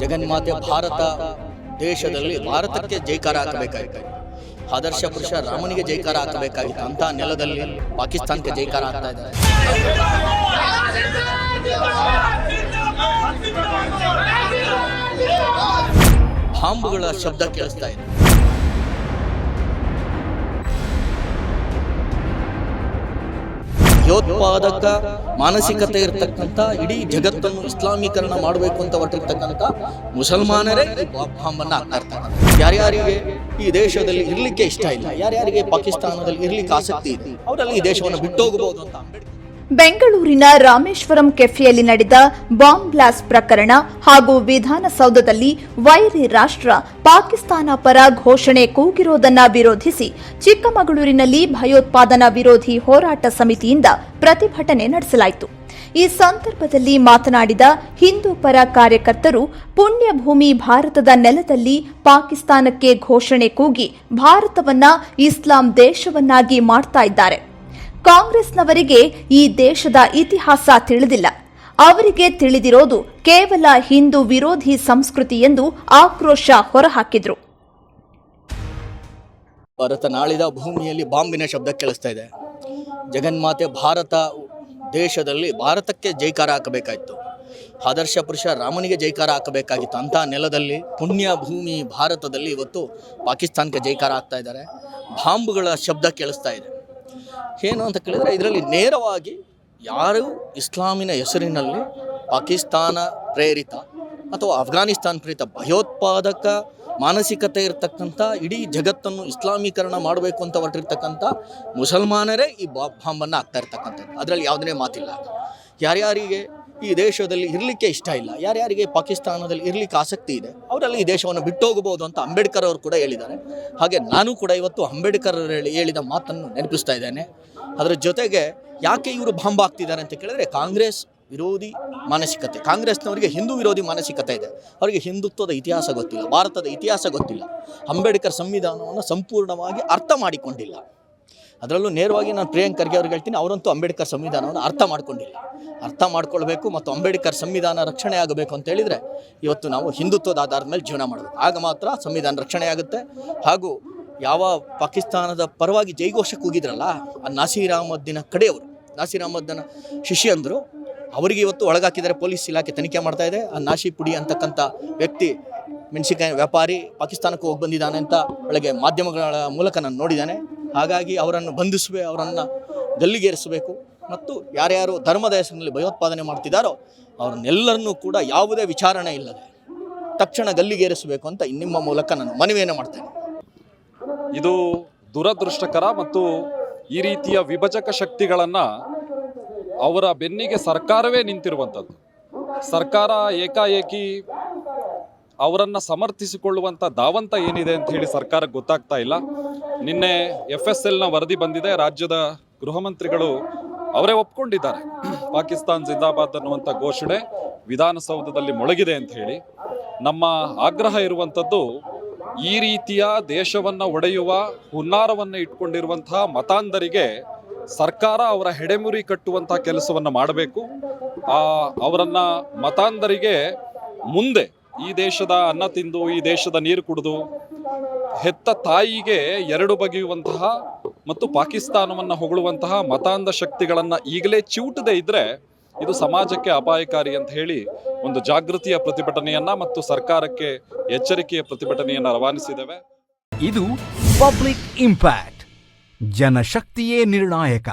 ಜಗನ್ಮಾತೆ ಭಾರತ ದೇಶದಲ್ಲಿ ಭಾರತಕ್ಕೆ ಜೈಕಾರ ಹಾಕಬೇಕಾಗಿತ್ತು ಆದರ್ಶ ಪುರುಷ ರಾಮನಿಗೆ ಜೈಕಾರ ಹಾಕಬೇಕಾಗಿತ್ತು ಅಂತ ನೆಲದಲ್ಲಿ ಪಾಕಿಸ್ತಾನಕ್ಕೆ ಜೈಕಾರ ಆಗ್ತಾ ಇದೆ ಹಾಂಬುಗಳ ಶಬ್ದ ಕೇಳಿಸ್ತಾ ಇದೆ. ಭಯೋತ್ಪಾದಕ ಮಾನಸಿಕತೆ ಇರತಕ್ಕಂಥ ಇಡೀ ಜಗತ್ತನ್ನು ಇಸ್ಲಾಮೀಕರಣ ಮಾಡಬೇಕು ಅಂತ ಹೊರಟಿರ್ತಕ್ಕಂಥ ಮುಸಲ್ಮಾನರೇ ಈ ಬಾಂಬನ್ನು ಹಾಕ್ತಾ ಯಾರ್ಯಾರಿಗೆ ಈ ದೇಶದಲ್ಲಿ ಇರ್ಲಿಕ್ಕೆ ಇಷ್ಟ ಇಲ್ಲ, ಯಾರ್ಯಾರಿಗೆ ಪಾಕಿಸ್ತಾನದಲ್ಲಿ ಇರ್ಲಿಕ್ಕೆ ಆಸಕ್ತಿ ಇದೆ ಅವರಲ್ಲಿ ಈ ದೇಶವನ್ನು ಬಿಟ್ಟು ಹೋಗಬಹುದು ಅಂತ ಅಂಬೇಡ್ಕರ್ ಬೆಂಗಳೂರಿನ ರಾಮೇಶ್ವರಂ ಕೆಫೆಯಲ್ಲಿ ನಡೆದ ಬಾಂಬ್ ಬ್ಲಾಸ್ಟ್ ಪ್ರಕರಣ ಹಾಗೂ ವಿಧಾನಸೌಧದಲ್ಲಿ ವೈರಿ ರಾಷ್ಟ್ರ ಪಾಕಿಸ್ತಾನ ಪರ ಘೋಷಣೆ ಕೂಗಿರೋದನ್ನ ವಿರೋಧಿಸಿ ಚಿಕ್ಕಮಗಳೂರಿನಲ್ಲಿ ಭಯೋತ್ಪಾದನಾ ವಿರೋಧಿ ಹೋರಾಟ ಸಮಿತಿಯಿಂದ ಪ್ರತಿಭಟನೆ ನಡೆಸಲಾಯಿತು. ಈ ಸಂದರ್ಭದಲ್ಲಿ ಮಾತನಾಡಿದ ಹಿಂದೂ ಪರ ಕಾರ್ಯಕರ್ತರು, ಪುಣ್ಯಭೂಮಿ ಭಾರತದ ನೆಲದಲ್ಲಿ ಪಾಕಿಸ್ತಾನಕ್ಕೆ ಘೋಷಣೆ ಕೂಗಿ ಭಾರತವನ್ನ ಇಸ್ಲಾಂ ದೇಶವನ್ನಾಗಿ ಮಾಡ್ತಾ ಇದ್ದಾರೆ. ಕಾಂಗ್ರೆಸ್ನವರಿಗೆ ಈ ದೇಶದ ಇತಿಹಾಸ ತಿಳಿದಿಲ್ಲ. ಅವರಿಗೆ ತಿಳಿದಿರೋದು ಕೇವಲ ಹಿಂದೂ ವಿರೋಧಿ ಸಂಸ್ಕೃತಿ ಎಂದು ಆಕ್ರೋಶ ಹೊರಹಾಕಿದ್ರು. ಭಾರತ ನಾಳಿದ ಭೂಮಿಯಲ್ಲಿ ಬಾಂಬಿನ ಶಬ್ದ ಕೇಳಿಸ್ತಾ ಇದೆ. ಜಗನ್ಮಾತೆ ಭಾರತ ದೇಶದಲ್ಲಿ ಭಾರತಕ್ಕೆ ಜೈಕಾರ ಹಾಕಬೇಕಾಯಿತು. ಆದರ್ಶ ಪುರುಷ ರಾಮನಿಗೆ ಜೈಕಾರ ಹಾಕಬೇಕಾಗಿತ್ತು. ಅಂಥ ನೆಲದಲ್ಲಿ ಪುಣ್ಯ ಭೂಮಿ ಭಾರತದಲ್ಲಿ ಇವತ್ತು ಪಾಕಿಸ್ತಾನಕ್ಕೆ ಜೈಕಾರ ಆಗ್ತಾ ಇದ್ದಾರೆ. ಬಾಂಬ್ಗಳ ಶಬ್ದ ಕೇಳಿಸ್ತಾ ಇದೆ. ಏನು ಅಂತ ಕೇಳಿದರೆ ಇದರಲ್ಲಿ ನೇರವಾಗಿ ಯಾರು ಇಸ್ಲಾಮಿನ ಹೆಸರಿನಲ್ಲಿ ಪಾಕಿಸ್ತಾನ ಪ್ರೇರಿತ ಅಥವಾ ಅಫ್ಘಾನಿಸ್ತಾನ್ ಪ್ರೇರಿತ ಭಯೋತ್ಪಾದಕ ಮಾನಸಿಕತೆ ಇರತಕ್ಕಂಥ ಇಡೀ ಜಗತ್ತನ್ನು ಇಸ್ಲಾಮೀಕರಣ ಮಾಡಬೇಕು ಅಂತ ಹೊರಟಿರ್ತಕ್ಕಂಥ ಮುಸಲ್ಮಾನರೇ ಈ ಬಾಂಬನ್ನು ಹಾಕ್ತಾ ಇರ್ತಕ್ಕಂಥದ್ದು. ಅದರಲ್ಲಿ ಯಾವುದನ್ನೇ ಮಾತಿಲ್ಲ. ಯಾರ್ಯಾರಿಗೆ ಈ ದೇಶದಲ್ಲಿ ಇರಲಿಕ್ಕೆ ಇಷ್ಟ ಇಲ್ಲ. ಯಾರ್ಯಾರಿಗೆ ಪಾಕಿಸ್ತಾನದಲ್ಲಿ ಇರಲಿಕ್ಕೆ ಆಸಕ್ತಿ ಇದೆ, ಅವರಲ್ಲಿ ಈ ದೇಶವನ್ನು ಬಿಟ್ಟು ಹೋಗಬಹುದು ಅಂತ ಅಂಬೇಡ್ಕರ್ ಅವರು ಕೂಡ ಹೇಳಿದ್ದಾರೆ. ಹಾಗೆ ನಾನು ಕೂಡ ಇವತ್ತು ಅಂಬೇಡ್ಕರ್ ಹೇಳಿದ ಮಾತನ್ನು ನೆನಪಿಸ್ತಾ ಇದ್ದೇನೆ. ಅದರ ಜೊತೆಗೆ ಯಾಕೆ ಇವರು ಬಾಂಬ್ ಆಗ್ತಿದ್ದಾರೆ ಅಂತ ಕೇಳಿದ್ರೆ, ಕಾಂಗ್ರೆಸ್ ವಿರೋಧಿ ಮಾನಸಿಕತೆ, ಕಾಂಗ್ರೆಸ್ನವರಿಗೆ ಹಿಂದೂ ವಿರೋಧಿ ಮಾನಸಿಕತೆ ಇದೆ. ಅವರಿಗೆ ಹಿಂದುತ್ವದ ಇತಿಹಾಸ ಗೊತ್ತಿಲ್ಲ, ಭಾರತದ ಇತಿಹಾಸ ಗೊತ್ತಿಲ್ಲ. ಅಂಬೇಡ್ಕರ್ ಸಂವಿಧಾನವನ್ನು ಸಂಪೂರ್ಣವಾಗಿ ಅರ್ಥ ಮಾಡಿಕೊಂಡಿಲ್ಲ. ಅದರಲ್ಲೂ ನೇರವಾಗಿ ನಾನು ಪ್ರಿಯಾಂಕರ್ಗೆ ಅವ್ರಿಗೆ ಹೇಳ್ತೀನಿ, ಅವರಂತೂ ಅಂಬೇಡ್ಕರ್ ಸಂವಿಧಾನವನ್ನು ಅರ್ಥ ಮಾಡ್ಕೊಂಡಿಲ್ಲ. ಅರ್ಥ ಮಾಡ್ಕೊಳ್ಬೇಕು ಮತ್ತು ಅಂಬೇಡ್ಕರ್ ಸಂವಿಧಾನ ರಕ್ಷಣೆ ಆಗಬೇಕು ಅಂತ ಹೇಳಿದರೆ ಇವತ್ತು ನಾವು ಹಿಂದುತ್ವದ ಆಧಾರದ ಮೇಲೆ ಜೀವನ ಮಾಡಬೇಕು. ಆಗ ಮಾತ್ರ ಸಂವಿಧಾನ ರಕ್ಷಣೆ ಆಗುತ್ತೆ. ಹಾಗೂ ಯಾವ ಪಾಕಿಸ್ತಾನದ ಪರವಾಗಿ ಜೈಘೋಷ ಕೂಗಿದ್ರಲ್ಲ ಆ ನಾಸೀರ್ ಅಹಮದ್ದಿನ ಕಡೆಯವರು ನಾಸೀರ್ ಅಹಮದ್ದನ ಶಿಷ್ಯಂದರು, ಅವರಿಗೆ ಇವತ್ತು ಒಳಗಾಕಿದರೆ ಪೊಲೀಸ್ ಇಲಾಖೆ ತನಿಖೆ ಮಾಡ್ತಾ ಇದೆ. ಆ ನಾಶಿ ಪುಡಿ ಅಂತಕ್ಕಂಥ ವ್ಯಕ್ತಿ ಮೆಣಸಿನಕಾಯಿ ವ್ಯಾಪಾರಿ ಪಾಕಿಸ್ತಾನಕ್ಕೆ ಹೋಗಿ ಬಂದಿದ್ದಾನೆ ಅಂತ ಒಳಗೆ ಮಾಧ್ಯಮಗಳ ಮೂಲಕ ನಾನು ನೋಡಿದ್ದಾನೆ. ಹಾಗಾಗಿ ಅವರನ್ನು ಬಂಧಿಸುವೆ, ಅವರನ್ನು ಗಲ್ಲಿಗೇರಿಸಬೇಕು. ಮತ್ತು ಯಾರ್ಯಾರು ಧರ್ಮದ ಹೆಸರಿನಲ್ಲಿ ಭಯೋತ್ಪಾದನೆ ಮಾಡ್ತಿದ್ದಾರೋ ಅವ್ರನ್ನೆಲ್ಲರನ್ನೂ ಕೂಡ ಯಾವುದೇ ವಿಚಾರಣೆ ಇಲ್ಲದೆ ತಕ್ಷಣ ಗಲ್ಲಿಗೇರಿಸಬೇಕು ಅಂತ ನಿಮ್ಮ ಮೂಲಕ ನಾನು ಮನವಿಯನ್ನು ಮಾಡ್ತೇನೆ. ಇದು ದುರದೃಷ್ಟಕರ ಮತ್ತು ಈ ರೀತಿಯ ವಿಭಜಕ ಶಕ್ತಿಗಳನ್ನು ಅವರ ಬೆನ್ನಿಗೆ ಸರ್ಕಾರವೇ ನಿಂತಿರುವಂಥದ್ದು. ಸರ್ಕಾರ ಏಕಾಏಕಿ ಅವರನ್ನು ಸಮರ್ಥಿಸಿಕೊಳ್ಳುವಂಥ ದಾವಂತ ಏನಿದೆ ಅಂತ ಹೇಳಿ ಸರ್ಕಾರಕ್ಕೆ ಗೊತ್ತಾಗ್ತಾ ಇಲ್ಲ. ನಿನ್ನೆ ಎಫ್ ಎಸ್ ಎಲ್ನ ವರದಿ ಬಂದಿದೆ. ರಾಜ್ಯದ ಗೃಹ ಮಂತ್ರಿಗಳು ಅವರೇ ಒಪ್ಕೊಂಡಿದ್ದಾರೆ. ಪಾಕಿಸ್ತಾನ್ ಜಿಂದಾಬಾದ್ ಅನ್ನುವಂಥ ಘೋಷಣೆ ವಿಧಾನಸೌಧದಲ್ಲಿ ಮೊಳಗಿದೆ ಅಂತ ಹೇಳಿ. ನಮ್ಮ ಆಗ್ರಹ ಇರುವಂಥದ್ದು ಈ ರೀತಿಯ ದೇಶವನ್ನು ಒಡೆಯುವ ಹುನ್ನಾರವನ್ನು ಇಟ್ಕೊಂಡಿರುವಂತಹ ಮತಾಂಧರಿಗೆ ಸರ್ಕಾರ ಅವರ ಹೆಡೆಮುರಿ ಕಟ್ಟುವಂಥ ಕೆಲಸವನ್ನು ಮಾಡಬೇಕು. ಆ ಅವರನ್ನ ಮತಾಂಧರಿಗೆ ಮುಂದೆ ಈ ದೇಶದ ಅನ್ನ ತಿಂದು, ಈ ದೇಶದ ನೀರು ಕುಡಿದು, ಹೆತ್ತ ತಾಯಿಗೆ ಎರಡು ಬಗೆಯುವಂತಹ ಮತ್ತು ಪಾಕಿಸ್ತಾನವನ್ನು ಹೊಗಳುವಂತಹ ಮತಾಂಧ ಶಕ್ತಿಗಳನ್ನು ಈಗಲೇ ಚೂಟದೇ ಇದ್ದರೆ ಇದು ಸಮಾಜಕ್ಕೆ ಅಪಾಯಕಾರಿ ಅಂತ ಹೇಳಿ ಒಂದು ಜಾಗೃತಿಯ ಪ್ರತಿಭಟನೆಯನ್ನ ಮತ್ತು ಸರ್ಕಾರಕ್ಕೆ ಎಚ್ಚರಿಕೆಯ ಪ್ರತಿಭಟನೆಯನ್ನು ರವಾನಿಸಿದ್ದೇವೆ. ಇದು ಪಬ್ಲಿಕ್ ಇಂಪ್ಯಾಕ್ಟ್, ಜನಶಕ್ತಿಯೇ ನಿರ್ಣಾಯಕ.